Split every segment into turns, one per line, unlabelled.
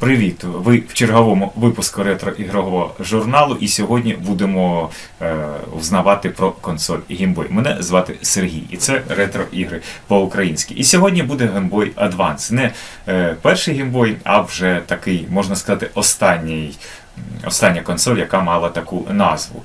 Привіт! Ви в черговому випуску ретро-ігрового журналу, і сьогодні будемо е, взнавати про консоль Гімбой. Мене звати Сергій, і це ретро-ігри по-українськи. І сьогодні буде Game Адванс. Не е, перший гімбой, а вже такий, можна сказати, останній. Остання консоль, яка мала таку назву.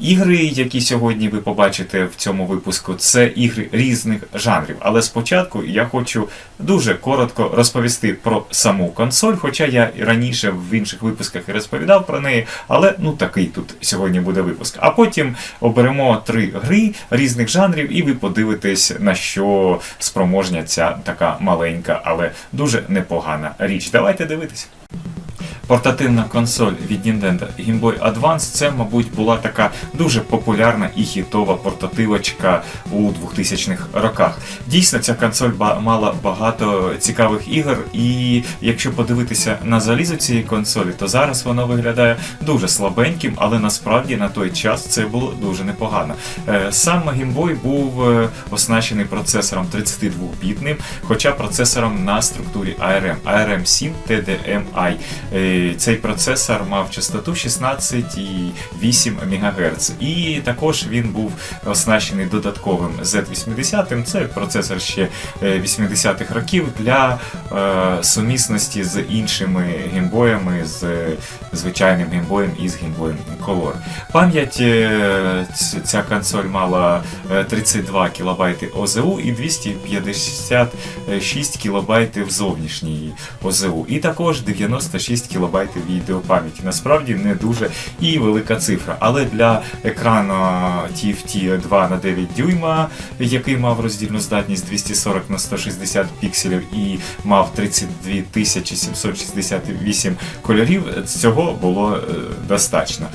Ігри, які сьогодні ви побачите в цьому випуску, це ігри різних жанрів. Але спочатку я хочу дуже коротко розповісти про саму консоль, хоча я і раніше в інших випусках і розповідав про неї, але ну такий тут сьогодні буде випуск. А потім оберемо три гри різних жанрів, і ви подивитесь, на що спроможня ця така маленька, але дуже непогана річ. Давайте дивитися. Портативна консоль від Nintendo Game Boy Advance це, мабуть, була така дуже популярна і хітова портативочка у 2000-х роках. Дійсно, ця консоль мала багато цікавих ігор, і якщо подивитися на залізо цієї консолі, то зараз воно виглядає дуже слабеньким, але насправді на той час це було дуже непогано. Е, Сам Game був е, оснащений процесором 32-бітним, хоча процесором на структурі ARM ARM7 TDMI. Е, Цей процесор мав частоту 16,8 МГц. І також він був оснащений додатковим Z80, це процесор ще е, 80-х років для е, сумісності з іншими геймбоями, з е, звичайним геймбоєм і з геймбоєм Color. Пам'ять е, ця консоль мала е, 32 кБ ОЗУ і 256 кБ зовнішньої ОЗУ. І також 96 кБ відеопам'яті. Насправді не дуже і велика цифра. Але для екрану TFT 2 на 9 дюйма, який мав роздільну здатність 240 на 160 пікселів і мав 32 768 кольорів, цього було е, достатньо.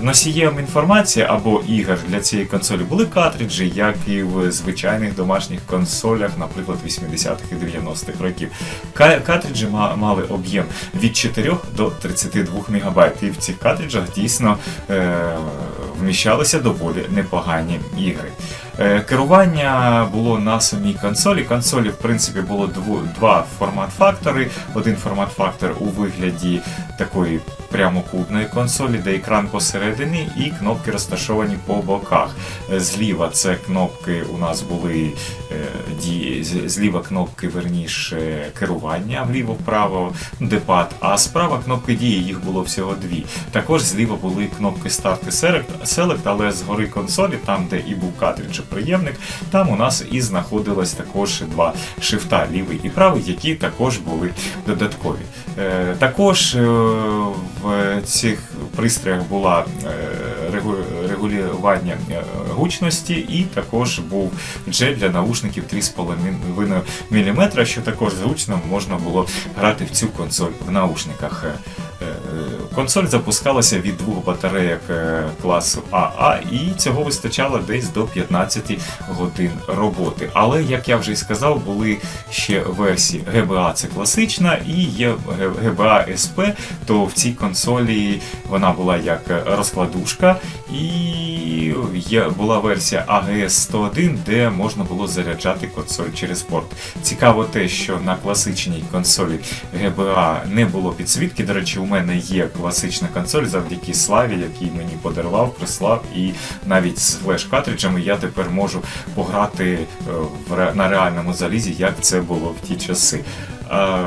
Носієм інформації або ігор для цієї консолі були картриджі, як і в звичайних домашніх консолях, наприклад, 80-х і 90-х років. Ка- Картриджі мали об'єм від 4 до 32 МБ. І в цих картриджах дійсно е- вміщалися доволі непогані ігри. Е, Керування було на самій консолі. Консолі, в принципі, було дво- два формат-фактори. Один формат-фактор у вигляді такої прямокутної консолі, де екран посередині і кнопки розташовані по боках. Е, Зліва це кнопки у нас були зліва кнопки, верніше, керування, вліво-вправо, депад, а справа кнопки дії, їх було всього дві. Також зліва були кнопки Start і Select, але згори консолі, там, де і був картридж і приємник, там у нас і знаходилось також два шифта, лівий і правий, які також були додаткові. Е, Також е, в цих пристроях була е, регу- регулювання е, гучності, і також був джель для наушників 3,5 мм, що також зручно можна було грати в цю консоль в наушниках. Консоль запускалася від двох батарейок е, класу АА, і цього вистачало десь до 15 годин роботи. Але, як я вже й сказав, були ще версії GBA, це класична, і є GBA SP, то в цій консолі вона була як розкладушка, і є, була версія AGS 101, де можна було заряджати консоль через порт. Цікаво те, що на класичній консолі GBA не було підсвітки. До речі, у мене є класична консоль завдяки Славі, який мені подарував, прислав, і навіть з флеш-картриджами я тепер можу пограти е, на реальному залізі, як це було в ті часи. Е,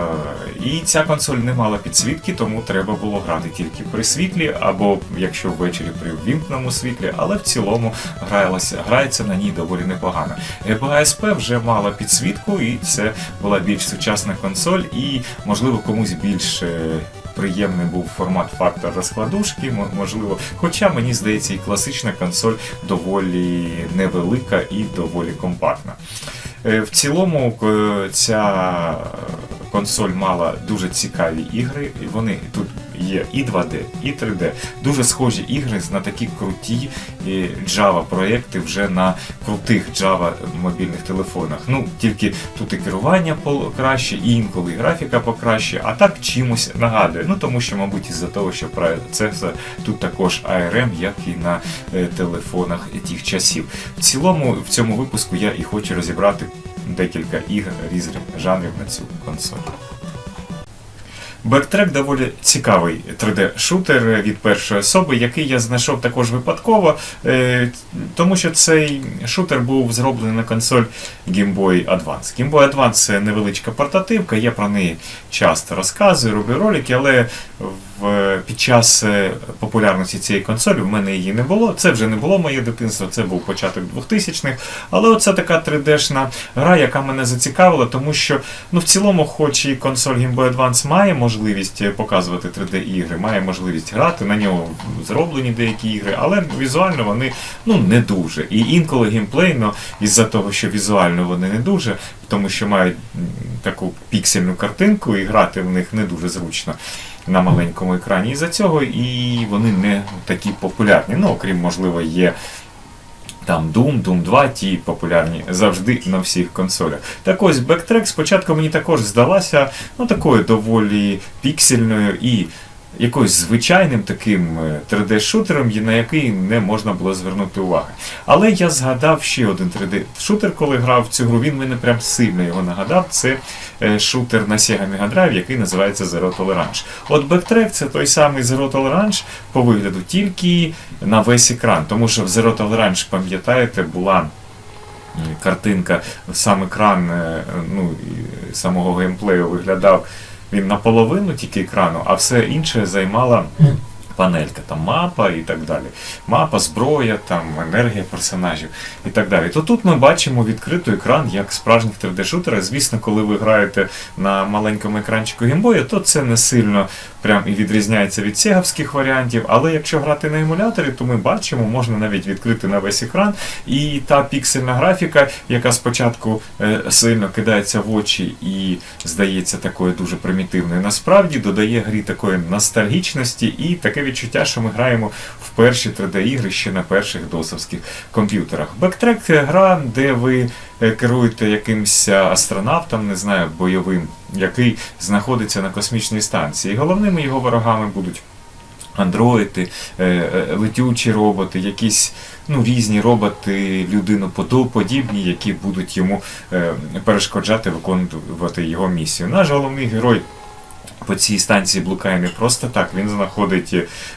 І ця консоль не мала підсвітки, тому треба було грати тільки при світлі, або якщо ввечері при ввімкненому світлі, але в цілому грається, грається на ній доволі непогано. GBA SP вже мала підсвітку, і це була більш сучасна консоль, і можливо комусь більш е, приємний був формат фактор розкладушки, можливо. Хоча мені здається, і класична консоль доволі невелика і доволі компактна. Е, В цілому е, ця консоль мала дуже цікаві ігри. Вони тут є і 2D, і 3D. Дуже схожі ігри на такі круті Java проекти вже на крутих Java мобільних телефонах. Ну тільки тут і керування пол- краще, і інколи і графіка покраще, а так чимось нагадує. Ну тому що, мабуть, із-за того, що процесор тут також ARM, як і на е, телефонах тих часів. В цілому, в цьому випуску я і хочу розібрати декілька ігор різних жанрів на цю консоль. Бектрек доволі цікавий 3D-шутер від першої особи, який я знайшов також випадково, е, тому що цей шутер був зроблений на консоль Game Boy Advance. Game Boy Advance це невеличка портативка, я про неї часто розказую, роблю ролики, але в, під час е, популярності цієї консолі в мене її не було. Це вже не було моє дитинство, це був початок 2000-х. Але оце така 3D-шна гра, яка мене зацікавила, тому що ну, в цілому, хоч і консоль Game Boy Advance має можливість е, показувати 3D-ігри, має можливість грати, на нього зроблені деякі ігри, але візуально вони ну, не дуже. І інколи геймплейно, із-за того, що візуально вони не дуже, тому що мають таку піксельну картинку, і грати в них не дуже зручно на маленькому екрані. І за цього і вони не такі популярні. Ну, окрім, можливо, є. Там Doom, Doom 2, ті популярні завжди на всіх консолях. Так ось Backtrack спочатку мені також здалася ну, такою доволі піксельною і якоюсь звичайним таким е, 3D-шутером, на який не можна було звернути уваги. Але я згадав ще один 3D-шутер, коли грав в цю гру, він мене прям сильно його нагадав. Це е, шутер на Sega Mega Drive, який називається Zero Tolerance. От Backtrack це той самий Zero Tolerance по вигляду, тільки на весь екран. Тому що в Zero Tolerance, пам'ятаєте, була картинка, сам екран е, ну, самого геймплею виглядав він наполовину тільки екрану, а все інше займала панелька, там мапа і так далі. Мапа, зброя, там енергія персонажів і так далі. То тут ми бачимо відкритий екран як справжніх 3D-шутера. Звісно, коли ви граєте на маленькому екранчику геймбоя, то це не сильно прям і відрізняється від сеговських варіантів. Але якщо грати на емуляторі, то ми бачимо, можна навіть відкрити на весь екран. І та піксельна графіка, яка спочатку е, сильно кидається в очі і здається такою дуже примітивною, насправді додає грі такої ностальгічності і таке відчуття, що ми граємо в перші 3D-ігри ще на перших досовських комп'ютерах. Бектрек це гра, де ви е, керуєте якимсь астронавтом, не знаю, бойовим, який знаходиться на космічній станції. Головними його ворогами будуть андроїди, е, е, летючі роботи, якісь ну, різні роботи, людиноподібні, які будуть йому перешкоджати виконувати його місію. Наш головний герой. По цій станції блукає не просто так. Він знаходить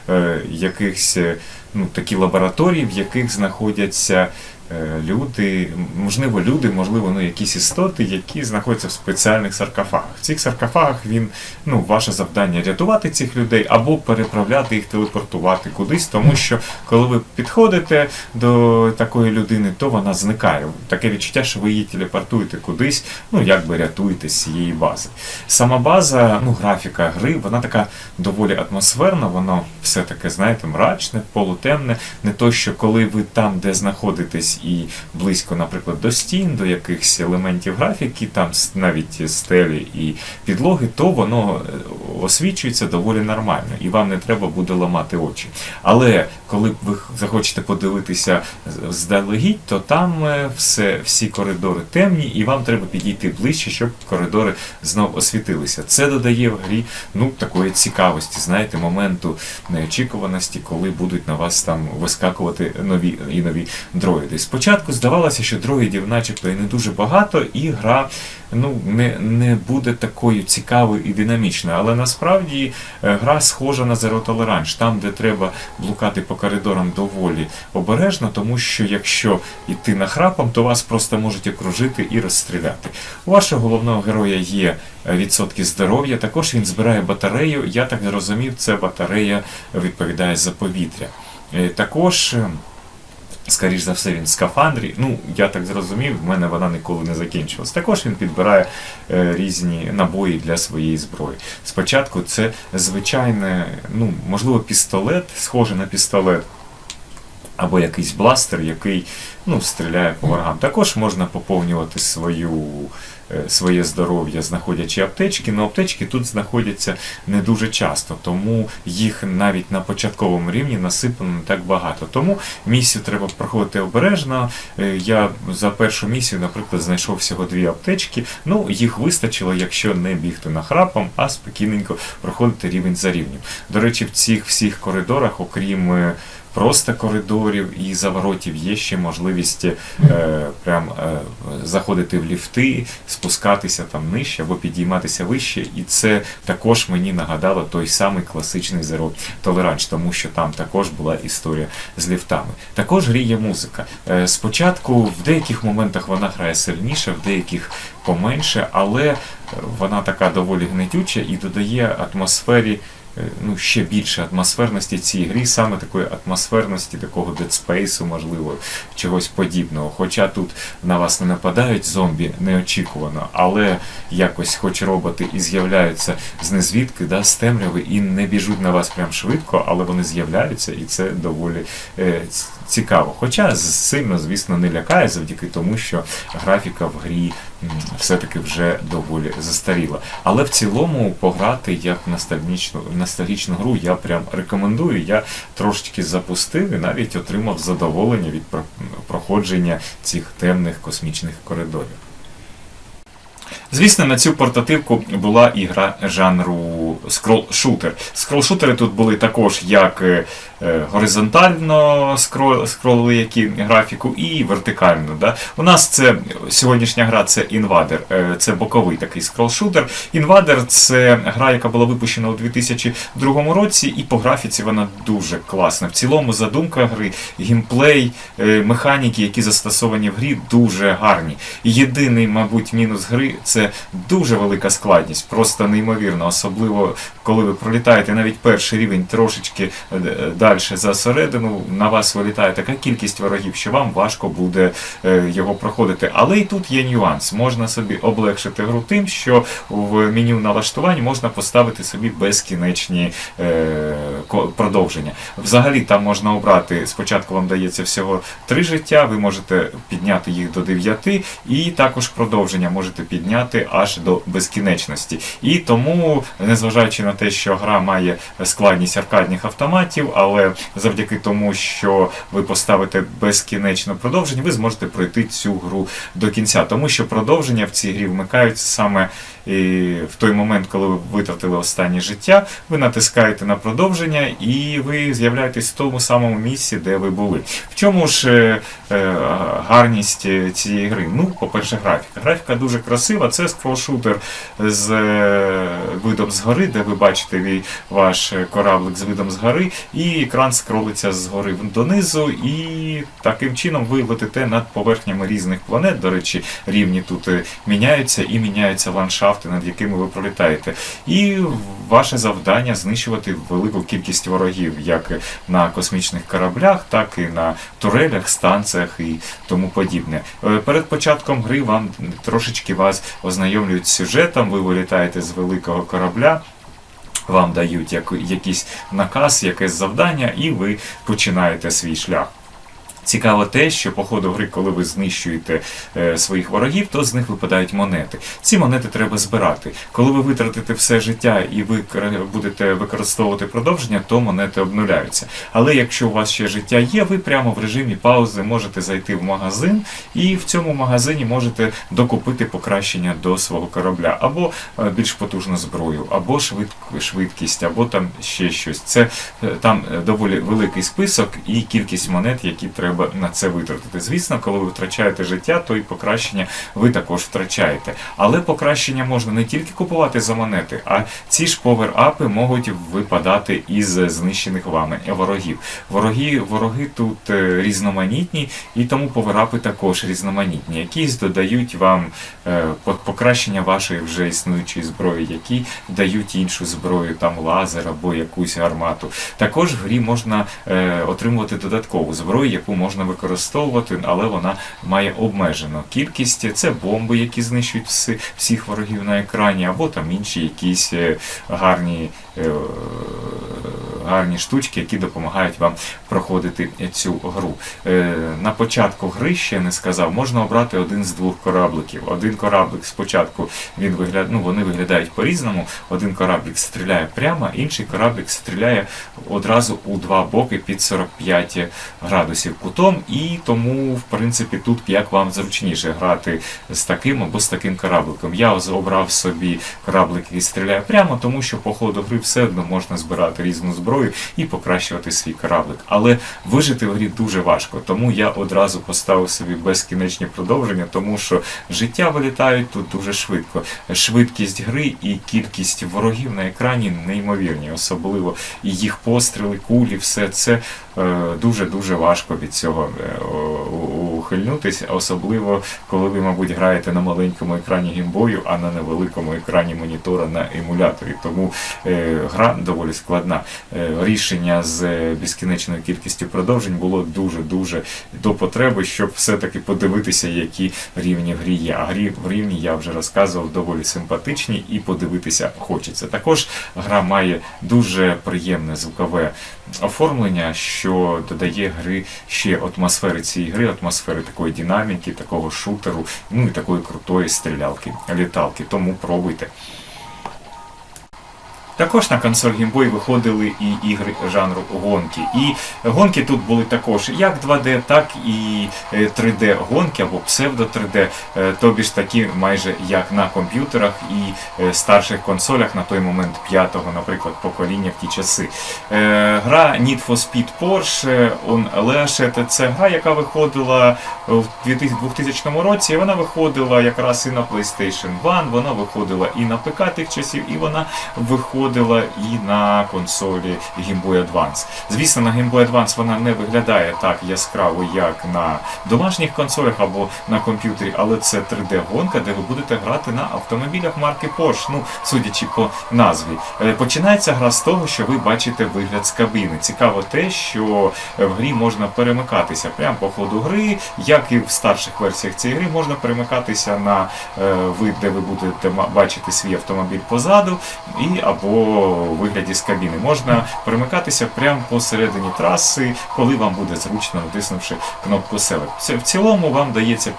е, якихось е, ну, такі лабораторії, в яких знаходяться е, люди, можливо, люди, можливо, ну, якісь істоти, які знаходяться в спеціальних саркофагах. В цих саркофагах він, ну, ваше завдання рятувати цих людей або переправляти їх, телепортувати кудись, тому що коли ви підходите до такої людини, то вона зникає. Таке відчуття, що ви її телепортуєте кудись, ну якби рятуєте з цієї бази. Сама база, ну, графіка гри, вона така доволі атмосферна, воно все таке, знаєте, мрачне, полутемне. Не то, що коли ви там, де знаходитесь, і близько, наприклад, до стін, до якихось елементів графіки, там навіть стелі і підлоги, то воно е, освічується доволі нормально, і вам не треба буде ламати очі. Але коли ви захочете подивитися здалегідь, то там е, все, всі коридори темні, і вам треба підійти ближче, щоб коридори знов освітилися. Це додає в грі ну, такої цікавості, знаєте, моменту неочікуваності, коли будуть на вас там вискакувати нові і нові дроїди. Спочатку здавалося, що дроїдів, начебто, і не дуже багато, і гра ну, не, не буде такою цікавою і динамічною. Але насправді е, гра схожа на Zero Tolerance, там, де треба блукати по коридорам доволі обережно, тому що якщо йти нахрапом, то вас просто можуть окружити і розстріляти. У вашого головного героя є е, відсотки здоров'я, також він збирає батарею. Я так зрозумів, ця батарея відповідає за повітря. Е, Також. Е, Скоріш за все, він в скафандрі. Ну, я так зрозумів, в мене вона ніколи не закінчилась. Також він підбирає е, різні набої для своєї зброї. Спочатку це звичайне, ну, можливо, пістолет, схоже на пістолет, або якийсь бластер, який ну, стріляє по ворогам. Також можна поповнювати свою, е, своє здоров'я, знаходячи аптечки, але аптечки тут знаходяться не дуже часто, тому їх навіть на початковому рівні насипано не так багато. Тому місію треба проходити обережно. Е, Я за першу місію, наприклад, знайшов всього дві аптечки. Ну, їх вистачило, якщо не бігти нахрапом, а спокійненько проходити рівень за рівнем. До речі, в цих всіх коридорах, окрім е, просто коридорів і заворотів, є ще можливість е, прям е, заходити в ліфти, спускатися там нижче або підійматися вище. І це також мені нагадало той самий класичний Zero Tolerance, тому що там також була історія з ліфтами. Також гріє музика. Е, Спочатку в деяких моментах вона грає сильніше, в деяких поменше, але вона така доволі гнетюча і додає атмосфері. Е, Ну, ще більше атмосферності цій грі, саме такої атмосферності, такого дедспейсу, можливо, чогось подібного. Хоча тут на вас не нападають зомбі неочікувано, але якось хоч роботи і з'являються з незвідки, да, з темряви, і не біжуть на вас прям швидко, але вони з'являються, і це доволі е, цікаво. Хоча сильно, звісно, не лякає завдяки тому, що графіка в грі все-таки вже доволі застаріла. Але в цілому пограти як ностальгічну, гру я прям рекомендую. Я трошечки запустив і навіть отримав задоволення від проходження цих темних космічних коридорів. Звісно, на цю портативку була ігра жанру скрол-шутер. Скрол-шутери тут були також як е, горизонтально скро- скролили які графіку, і вертикально. Да? У нас це сьогоднішня гра це е, це боковий такий скрол-шутер. Invader це гра, яка була випущена у 2002 році, і по графіці вона дуже класна. В цілому задумка гри, геймплей, е, механіки, які застосовані в грі, дуже гарні. Єдиний, мабуть, мінус гри це дуже велика складність, просто неймовірно, особливо коли ви пролітаєте навіть перший рівень трошечки далі за середину, на вас вилітає така кількість ворогів, що вам важко буде е, його проходити. Але і тут є нюанс. Можна собі облегшити гру тим, що в меню налаштувань можна поставити собі безкінечні е, продовження. Взагалі там можна обрати, спочатку вам дається всього три життя, ви можете підняти їх до 9, і також продовження можете підняти аж до безкінечності. І тому, незважаючи на те, що гра має складність аркадних автоматів, але завдяки тому, що ви поставите безкінечно продовження, ви зможете пройти цю гру до кінця. Тому що продовження в цій грі вмикаються саме в той момент, коли ви витратили останнє життя, ви натискаєте на продовження і ви з'являєтесь в тому самому місці, де ви були. В чому ж е, е, гарність е, цієї гри? Ну, по-перше, графіка. Графіка дуже красива. Це скролшутер з видом згори, де ви бачите ваш кораблик з видом згори, і екран скролиться згори донизу, і таким чином ви летите над поверхнями різних планет. До речі, рівні тут е, міняються і міняються ландшафти, над якими ви пролітаєте. І ваше завдання знищувати велику кількість ворогів, як на космічних кораблях, так і на турелях, станціях і тому подібне. Е, Перед початком гри вам трошечки вас ознайомлюють з сюжетом, ви вилітаєте з великого корабля. Вам дають як, якийсь наказ, якесь завдання, і ви починаєте свій шлях. Цікаво те, що по ходу гри, коли ви знищуєте е, своїх ворогів, то з них випадають монети. Ці монети треба збирати. Коли ви витратите все життя і ви будете використовувати продовження, то монети обнуляються. Але якщо у вас ще життя є, ви прямо в режимі паузи можете зайти в магазин і в цьому магазині можете докупити покращення до свого корабля, або е, більш потужну зброю, або швидк- швидкість, або там ще щось. Це е, там е, доволі великий список і кількість монет, які треба на це витратити. Звісно, коли ви втрачаєте життя, то і покращення ви також втрачаєте. Але покращення можна не тільки купувати за монети, а ці ж повер-апи можуть випадати із знищених вами ворогів. Вороги, вороги тут е, різноманітні, і тому повер-апи також різноманітні. Якісь додають вам е, покращення вашої вже існуючої зброї, які дають іншу зброю, там лазер або якусь гармату. Також в грі можна е, отримувати додаткову зброю, яку можна використовувати, але вона має обмежену кількість. Це бомби, які знищують всі, всіх ворогів на екрані, або там інші якісь е, гарні. Гарні штучки, які допомагають вам проходити цю гру. Е, на початку гри ще не сказав, можна обрати один з двох корабликів. Один кораблик спочатку він вигляд... ну, вони виглядають по-різному. Один кораблик стріляє прямо, інший кораблик стріляє одразу у два боки під 45 градусів кутом, і тому, в принципі, тут як вам зручніше грати з таким або з таким корабликом. Я обрав собі кораблик, який стріляє прямо, тому що по ходу гри все одно можна збирати різну зброю. Зброю і покращувати свій кораблик. Але вижити в грі дуже важко, тому я одразу поставив собі безкінечні продовження, тому що життя вилітають тут дуже швидко. Швидкість гри і кількість ворогів на екрані неймовірні, особливо і їх постріли, кулі, все це дуже дуже важко від цього у- ухильнутись, особливо коли ви, мабуть, граєте на маленькому екрані геймбою, а на невеликому екрані монітора на емуляторі. Тому е, гра доволі складна. Е, рішення з е, безкінечною кількістю продовжень було дуже дуже до потреби, щоб все-таки подивитися, які рівні в грі є. А грі в рівні я вже розказував доволі симпатичні і подивитися хочеться. Також гра має дуже приємне звукове оформлення, що додає гри ще атмосфери цієї гри, атмосфери такої динаміки, такого шутеру, ну і такої крутої стрілялки, літалки. Тому пробуйте. Також на консоль Boy виходили і ігри жанру гонки. І гонки тут були також як 2D, так і 3D гонки або псевдо 3D, е, тобі ж такі майже як на комп'ютерах і е, старших консолях на той момент п'ятого, наприклад, покоління в ті часи. Е, Гра Need for Speed Porsche On Lashed – це гра, яка виходила в 2000 році. Вона виходила якраз і на PlayStation 1, вона виходила і на ПК тих часів, і вона виходила і на консолі Game Boy Advance. Звісно, на Game Boy Advance вона не виглядає так яскраво, як на домашніх консолях або на комп'ютері, але це 3D-гонка, де ви будете грати на автомобілях марки Porsche, ну, судячи по назві. Е, Починається гра з того, що ви бачите вигляд з кабіни. Цікаво те, що в грі можна перемикатися прямо по ходу гри, як і в старших версіях цієї гри, можна перемикатися на е, вид, де ви будете бачити свій автомобіль позаду, і або у вигляді з кабіни. Можна перемикатися прямо посередині траси, коли вам буде зручно натиснувши кнопку Select. В цілому вам дається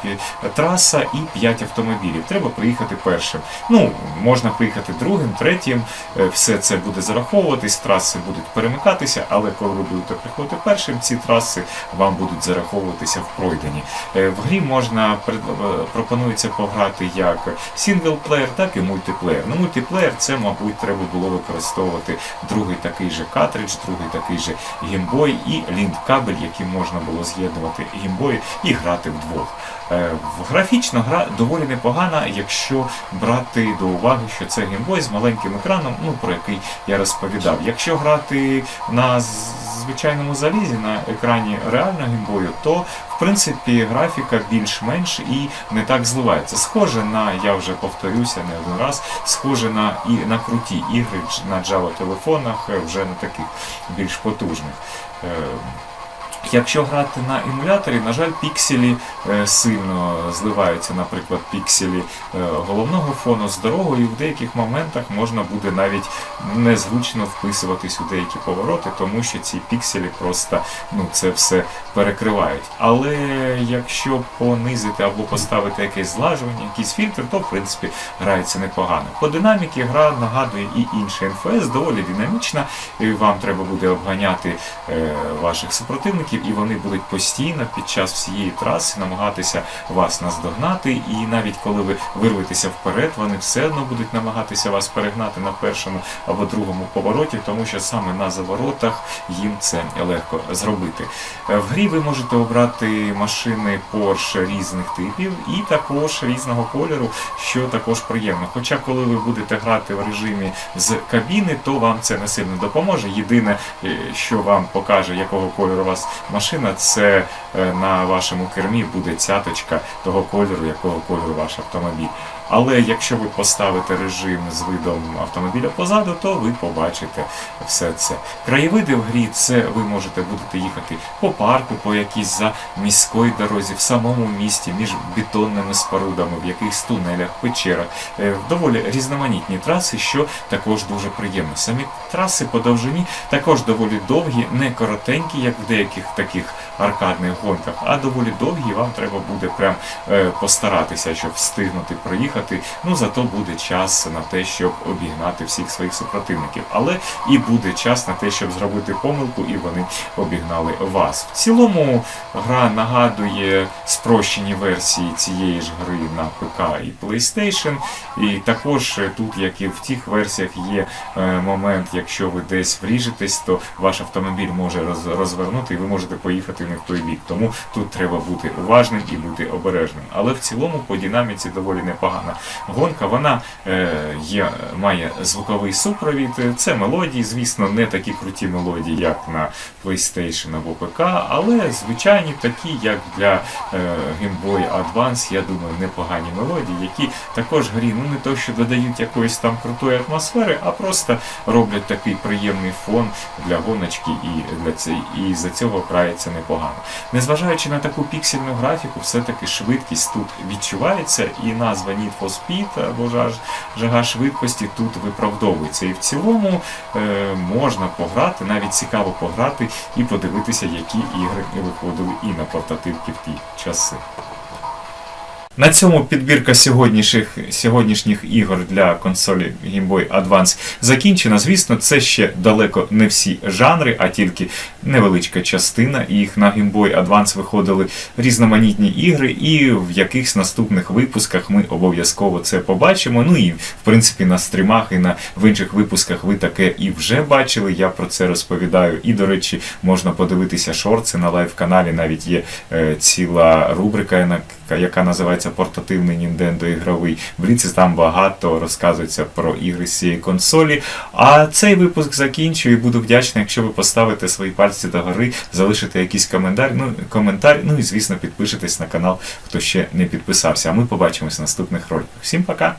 траса і 5 автомобілів. Треба приїхати першим. Ну, можна приїхати другим, третім. Е, Все це буде зараховуватись, траси будуть перемикатися, але коли ви будете приходити першим, ці траси вам будуть зараховуватися в пройдені. Е, В грі можна е, пропонується пограти як сінглплеєр, так і мультиплеєр. Ну, мультиплеєр це, мабуть, треба було використовувати другий такий же картридж, другий такий же гімбой і лінк-кабель, яким можна було з'єднувати гімбої і грати вдвох. Е, Графічно гра доволі непогана, якщо брати до уваги, що це геймбой з маленьким екраном, ну про який я розповідав. Якщо грати на звичайному залізі на екрані реального геймбою, то в принципі графіка більш-менш і не так зливається. Схоже на, я вже повторюся не один раз, схоже на і на круті ігри на Java телефонах, е, вже на таких більш потужних. Якщо грати на емуляторі, на жаль, пікселі е, сильно зливаються, наприклад, пікселі е, головного фону з дорогою, і в деяких моментах можна буде навіть незручно вписуватись у деякі повороти, тому що ці пікселі просто ну, це все перекривають. Але якщо понизити або поставити якесь злажування, якийсь фільтр, то в принципі грається непогано. По динаміки гра нагадує і інший НФС, доволі динамічна. І вам треба буде обганяти е, ваших супротивників, і вони будуть постійно під час всієї траси намагатися вас наздогнати. І навіть коли ви вирветеся вперед, вони все одно будуть намагатися вас перегнати на першому або другому повороті, тому що саме на заворотах їм це легко зробити. В грі ви можете обрати машини Porsche різних типів і також різного кольору, що також приємно. Хоча, коли ви будете грати в режимі з кабіни, то вам це не сильно допоможе. Єдине, е, що вам покаже, якого кольору вас машина, це е, на вашому кермі буде цяточка того кольору, якого кольору ваш автомобіль. Але якщо ви поставите режим з видом автомобіля позаду, то ви побачите все це. Краєвиди в грі це ви можете будете їхати по парку, по якійсь за міської дорозі, в самому місті, між бетонними спорудами, в якихось тунелях, печерах. Е, Доволі різноманітні траси, що також дуже приємно. Самі траси по довжині також доволі довгі, не коротенькі, як в деяких таких аркадних гонках, а доволі довгі. Вам треба буде прям е, постаратися, щоб встигнути проїхати. Ну зато буде час на те, щоб обігнати всіх своїх супротивників. Але і буде час на те, щоб зробити помилку, і вони обігнали вас. В цілому гра нагадує спрощені версії цієї ж гри на ПК і PlayStation. І також тут, як і в тих версіях, є е, момент, якщо ви десь вріжетесь, то ваш автомобіль може роз- розвернути і ви можете поїхати не в той бік. Тому тут треба бути уважним і бути обережним. Але в цілому по динаміці доволі непогана гонка. Вона е, є, має звуковий супровід. Це мелодії, звісно, не такі круті мелодії, як на PlayStation або ПК, але звичайні такі, як для е, Game Boy Advance, я думаю, непогані мелодії, які також грі ну не то, що додають якоїсь там крутої атмосфери, а просто роблять такий приємний фон для гоночки і для цієї, і за цього грається непогано. Незважаючи на таку піксельну графіку, все-таки швидкість тут відчувається, і назва Need for Speed або жаж, жага швидкості тут виправдовується. І в цілому е, можна пограти, навіть цікаво пограти і подивитися, які ігри виходили і на портативки в ті часи. На цьому підбірка сьогоднішніх, сьогоднішніх ігор для консолі Game Boy Advance закінчена. Звісно, це ще далеко не всі жанри, а тільки невеличка частина. Їх на Game Boy Advance виходили різноманітні ігри, і в якихось наступних випусках ми обов'язково це побачимо. Ну і в принципі на стрімах і на в інших випусках ви таке і вже бачили. Я про це розповідаю. І, до речі, можна подивитися шорти на лайв-каналі. Навіть є е, ціла рубрика, яка називається Портативний Nintendo ігровий. В Бліці там багато розказується про ігри з цієї консолі. А цей випуск закінчую і буду вдячний, якщо ви поставите свої пальці до гори, залишите якийсь коментар, ну, коментар, ну і звісно підпишетесь на канал, хто ще не підписався. А ми побачимось в наступних роликах. Всім пока!